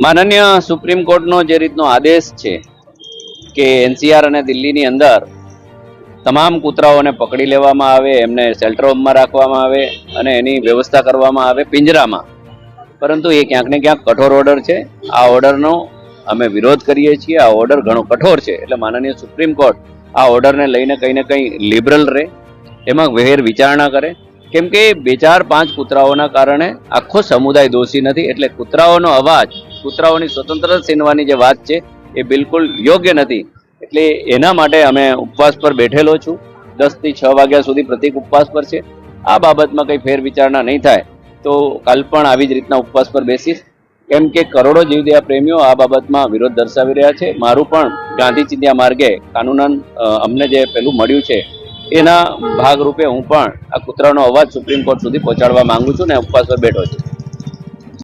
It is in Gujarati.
માનનીય સુપ્રીમ કોર્ટનો જે રીતનો આદેશ છે કે એનસીઆર અને દિલ્હીની અંદર તમામ કૂતરાઓને પકડી લેવામાં આવે, એમને શેલ્ટર હોમમાં રાખવામાં આવે અને એની વ્યવસ્થા કરવામાં આવે પિંજરામાં. પરંતુ એ ક્યાંક ને ક્યાંક કઠોર ઓર્ડર છે. આ ઓર્ડરનો અમે વિરોધ કરીએ છીએ. આ ઓર્ડર ઘણો કઠોર છે. એટલે માનનીય સુપ્રીમ કોર્ટ આ ઓર્ડરને લઈને કંઈ ને કંઈ લિબરલ રહે. એમાં વહેર વિચારણા કરે. કેમ કે બે ચાર પાંચ કૂતરાઓના કારણે આખો સમુદાય દોષી નથી, એટલે કૂતરાઓનો અવાજ, કૂતરાઓની સ્વતંત્રતા છીનવાની જે વાત છે, એ બિલકુલ યોગ્ય નથી. એટલે એના માટે અમે ઉપવાસ પર બેઠેલો છું. દસથી છ વાગ્યા સુધી પ્રતિક ઉપવાસ પર છે. આ બાબતમાં કંઈ ફેર વિચારણા નહીં થાય. તો કાલ પણ આવી જ રીતના ઉપવાસ પર બેસીશ. કેમ કે કરોડો જીવદયા પ્રેમીઓ આ બાબતમાં વિરોધ દર્શાવી રહ્યા છે. મારું પણ ગાંધી ચિંધ્યા માર્ગે કાનૂનન અમને જે પેલું મળ્યું છે એના ભાગરૂપે હું પણ આ કૂતરાનો અવાજ સુપ્રીમ કોર્ટ સુધી પહોંચાડવા માંગુ છું ને ઉપવાસ પર બેઠો છું.